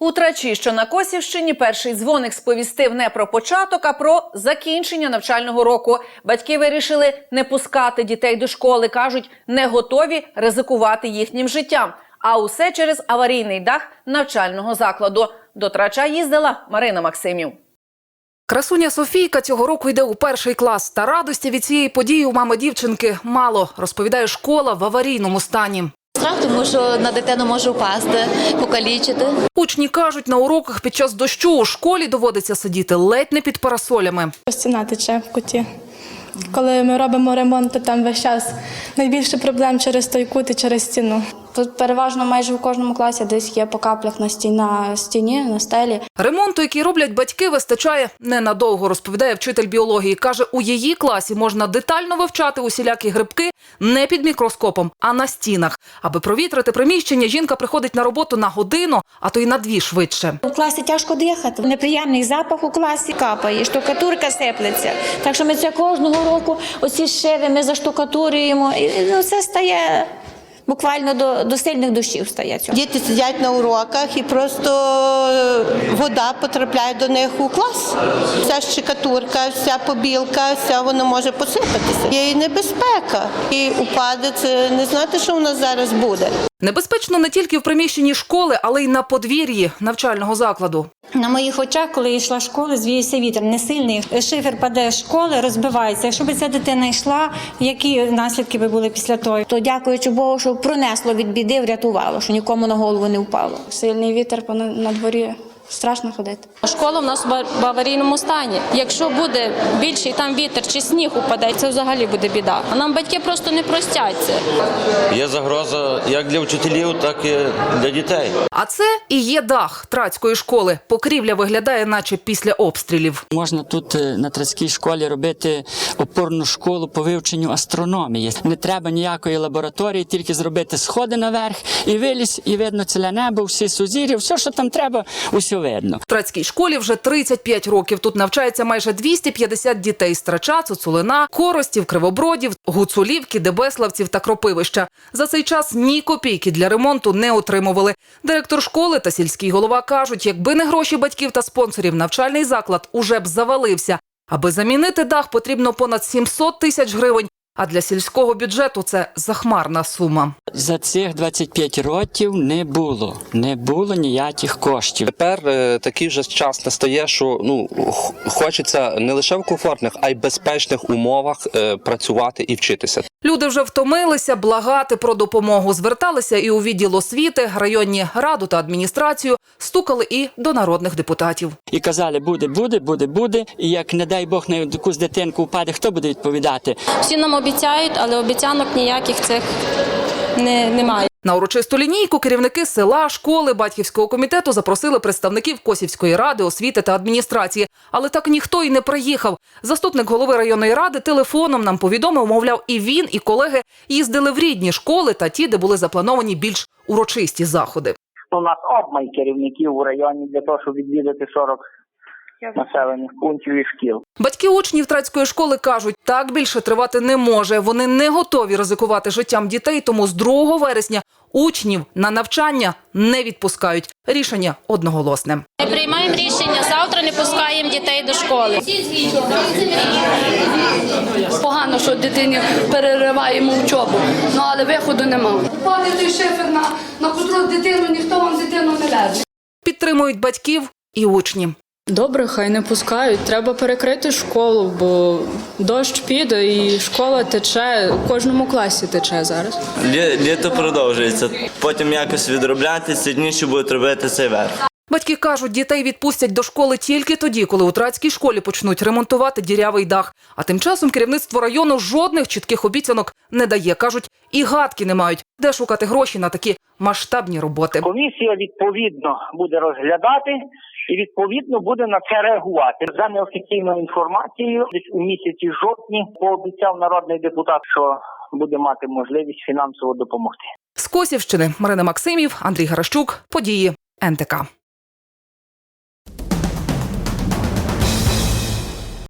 У Трачі, що на Косівщині, перший дзвоник сповістив не про початок, а про закінчення навчального року. Батьки вирішили не пускати дітей до школи. кажуть, не готові ризикувати їхнім життям. А усе через аварійний дах навчального закладу. До Трача їздила Марина Максимів. Красуня Софійка цього року йде у перший клас. Та радості від цієї події у мами дівчинки мало, розповідає школа в аварійному стані. Страх, тому що на дитину може впасти, покалічити. Учні кажуть, на уроках під час дощу у школі доводиться сидіти ледь не під парасолями. Стіна тече в куті. Коли ми робимо ремонт, то там весь час найбільше проблем через той кут і через стіну. Тут переважно майже в кожному класі десь є по каплях на стіні, на стіні, на стелі. Ремонту, який роблять батьки, вистачає ненадовго, розповідає вчитель біології. Каже, у її класі можна детально вивчати усілякі грибки не під мікроскопом, а на стінах. Аби провітрити приміщення, жінка приходить на роботу на годину, а то й на дві швидше. У класі тяжко дихати. Неприємний запах у класі капає, штукатурка сиплеться. Так що ми це кожного року оці шиви ми заштукатурюємо. І ну, це стає буквально до, до сильних дощів стає цього. Діти сидять на уроках і просто е, вода потрапляє до них у клас. Вся щекатурка, вся побілка, вся воно може посипатися. Є і небезпека. І упаде це не знати, що у нас зараз буде. Небезпечно не тільки в приміщенні школи, але й на подвір'ї навчального закладу. На моїх очах, коли я йшла з школи, звіявся вітер не сильний. Шифер паде з школи, розбивається. Якщо б ця дитина йшла, які наслідки би були після того? То дякуючи Богу, що пронесло від біди, врятувало, що нікому на голову не впало. Сильний вітер по- на дворі. Страшно ходити. Школа в нас в аварійному стані. Якщо буде більший там вітер чи сніг упаде, це взагалі буде біда. А нам батьки просто не простять це. Є загроза як для вчителів, так і для дітей. А це і є дах трацької школи. Покрівля виглядає, наче після обстрілів. Можна тут е, на Трацькій школі робити опорну школу по вивченню астрономії. Не треба ніякої лабораторії, тільки зробити сходи наверх і виліз, і видно ціле небо, всі сузір'я, все, що там треба, усе видно. В трацькій школі вже 35 років. Тут навчається майже 250 дітей з Трача, Цуцулина, Коростів, Кривобродів, Гуцулівки, Дебеславців та Кропивища. За цей час ні копійки для ремонту не отримували. Директор школи та сільський голова кажуть, якби не гроші батьків та спонсорів, навчальний заклад уже б завалився. Аби замінити дах, потрібно понад 700 тисяч гривень. А для сільського бюджету це захмарна сума. За цих 25 років не було, не було ніяких коштів. Тепер е, такий вже час настає, що ну хочеться не лише в комфортних, а й безпечних умовах е, працювати і вчитися. Люди вже втомилися благати про допомогу. Зверталися і у відділ освіти, районні раду та адміністрацію, стукали і до народних депутатів. І казали, буде, буде, буде, буде. І як не дай Бог на якусь дитинку впаде, хто буде відповідати? Всі нам обіцяють, але обіцянок ніяких цих не, немає. На урочисту лінійку керівники села, школи, батьківського комітету запросили представників Косівської ради, освіти та адміністрації. Але так ніхто й не приїхав. Заступник голови районної ради телефоном нам повідомив, мовляв, і він, і колеги їздили в рідні школи та ті, де були заплановані більш урочисті заходи. У нас обмаль керівників у районі для того, щоб відвідати 40 населених пунктів і шкіл. Батьки учнів трацької школи кажуть, так більше тривати не може. Вони не готові ризикувати життям дітей, тому з 2 вересня учнів на навчання не відпускають. Рішення одноголосне. Ми приймаємо рішення, завтра не пускаємо дітей до школи. Погано, що дитині перериваємо учобу, ну але виходу немає. Падає той шифер на, на котру дитину, ніхто вам дитину не дасть. Підтримують батьків і учні. Добре, хай не пускають. Треба перекрити школу, бо дощ піде і школа тече, у кожному класі тече зараз. Літо продовжується. Потім якось відробляти ці дні, що будуть робити цей верх. Батьки кажуть, дітей відпустять до школи тільки тоді, коли у трацькій школі почнуть ремонтувати дірявий дах. А тим часом керівництво району жодних чітких обіцянок не дає. кажуть, і гадки не мають, де шукати гроші на такі масштабні роботи. Комісія відповідно буде розглядати і відповідно буде на це реагувати. За неофіційною інформацією, десь у місяці жовтні пообіцяв народний депутат, що буде мати можливість фінансово допомогти. З Косівщини Марина Максимів, Андрій Гарашчук, події НТК.